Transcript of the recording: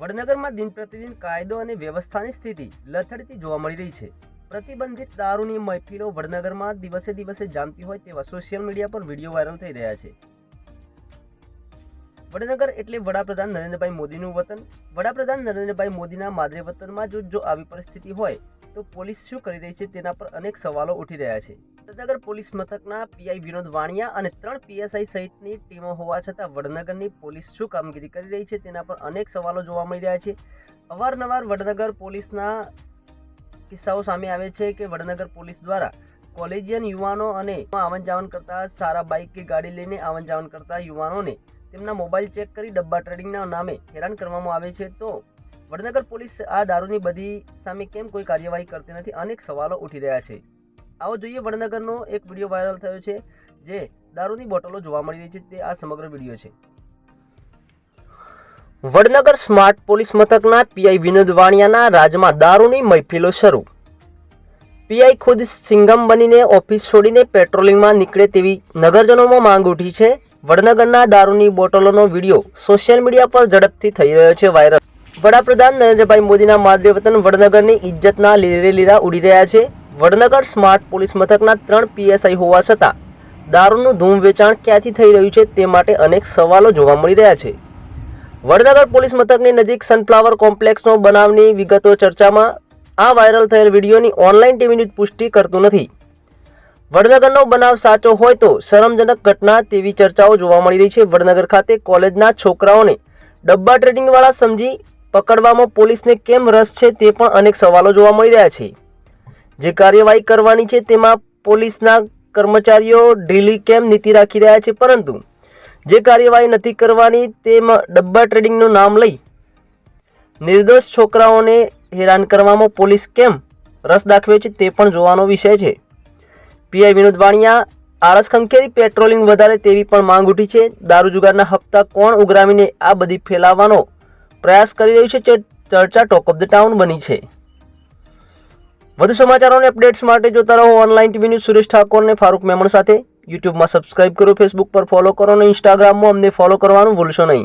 વડનગરમાં દિન પ્રતિદિન કાયદો અને વ્યવસ્થાની સ્થિતિ લથડતી જોવા મળી રહી છે. પ્રતિબંધિત દારૂની મહેફિલો વડનગરમાં દિવસે દિવસે જામતી હોય તેવા સોશિયલ મીડિયા પર વીડિયો વાયરલ થઈ રહ્યા છે. વડનગર એટલે વડાપ્રધાન નરેન્દ્રભાઈ મોદીનું વતન. વડાપ્રધાન નરેન્દ્રભાઈ મોદીના માદરે વતનમાં જો જો આવી પરિસ્થિતિ હોય, તો પોલીસ શું કરી રહી છે તેના પર અનેક સવાલો ઉઠી રહ્યા છે. વડનગર પોલીસ મથકના પીઆઈ વિનોદ વાણિયા અને ત્રણ પીએસઆઈ સહિતની ટીમો હોવા છતાં વડનગરની પોલીસ શું કામગીરી કરી રહી છે તેના પર અનેક સવાલો જોવા મળી રહ્યા છે. અવારનવાર વડનગર પોલીસના કિસ્સાઓ સામે આવે છે કે વડનગર પોલીસ દ્વારા કોલેજિયન યુવાનો અને આવન જાવન કરતા સારા બાઇક કે ગાડી લઈને આવન જાવન કરતા યુવાનોને તેમના મોબાઈલ ચેક કરી ડબ્બા ટ્રેડિંગના નામે હેરાન કરવામાં આવે છે. તો વડનગર પોલીસ આ દારૂની બધી સામે કેમ કોઈ કાર્યવાહી કરતી નથી? અનેક સવાલો ઉઠી રહ્યા છે. આવો જોઈએ વડનગરનો એક વીડિયો વાયરલ થયો છે, જે દારૂની બોટલો જોવા મળી રહી છે. તે આ સમગ્ર વીડિયો છે. વડનગર સ્માર્ટ પોલીસ મથકના પીઆઈ વિનોદ વાણિયાના રાજમાં દારૂની મહેફિલો શરૂ. પીઆઈ ખુદ સિંગમ બનીને ઓફિસ છોડીને પેટ્રોલિંગમાં નીકળે તેવી નગરજનોમાં માંગ ઉઠી છે. વડનગરના દારૂની બોટલોનો વીડિયો સોશિયલ મીડિયા પર ઝડપથી થઈ રહ્યો છે વાયરલ વડાપ્રધાન નરેન્દ્રભાઈ મોદીના માદરે વતન વડનગરની ઇજ્જતના લીરે લીરા ઉડી રહ્યા છે. વડનગર સ્માર્ટ પોલીસ મથકના ત્રણ પીએસઆઈ હોવા છતાં દારૂનું ધૂમ વેચાણ ક્યાંથી થઈ રહ્યું છે તે માટે અનેક સવાલો જોવા મળી રહ્યા છે. વડનગર પોલીસ મથકની નજીક સનફ્લાવર કોમ્પ્લેક્સનો બનાવની વિગતો ચર્ચામાં આ વાયરલ થયેલ વિડીયોની ઓનલાઈન ટીવીની પુષ્ટિ કરતું નથી. વડનગરનો બનાવ સાચો હોય તો શરમજનક ઘટના તેવી ચર્ચાઓ જોવા મળી રહી છે. વડનગર ખાતે કોલેજના છોકરાઓને ડબ્બા ટ્રેડિંગવાળા સમજી પકડવામાં પોલીસને કેમ રસ છે તે પણ અનેક સવાલો જોવા મળી રહ્યા છે. જે કાર્યવાહી કરવાની છે તેમાં પોલીસના કર્મચારીઓ ઢીલી કેમ નીતિ રાખી રહ્યા છે, પરંતુ જે કાર્યવાહી નથી કરવાની તેમાં ડબ્બા ટ્રેડિંગનું નામ લઈ નિર્દોષ છોકરાઓને હેરાન કરવામાં પોલીસ કેમ રસ દાખવે છે તે પણ જોવાનો વિષય છે. પીઆઈ વિનોદ વાણિયા, આળસ ખંખેરી, પેટ્રોલિંગ વધારે તેવી પણ માંગ ઉઠી છે. દારૂ જુગારના હપ્તા કોણ ઉઘરાવીને આ બધી ફેલાવવાનો પ્રયાસ કરી રહ્યું છે ચર્ચા ટોક ઓફ ધ ટાઉન બની છે. વધુ સમાચારો અને અપડેટ્સ માટે જોતા રહો online TV news Suresh Thakor અને ફારૂક મેમણ સાથે. યુટ્યુબમાં સબસ્ક્રાઇબ કરો ફેસબુક પર ફોલો કરો અને ઇન્સ્ટાગ્રામમાં અમને ફોલો કરવાનું ભૂલશો નહીં.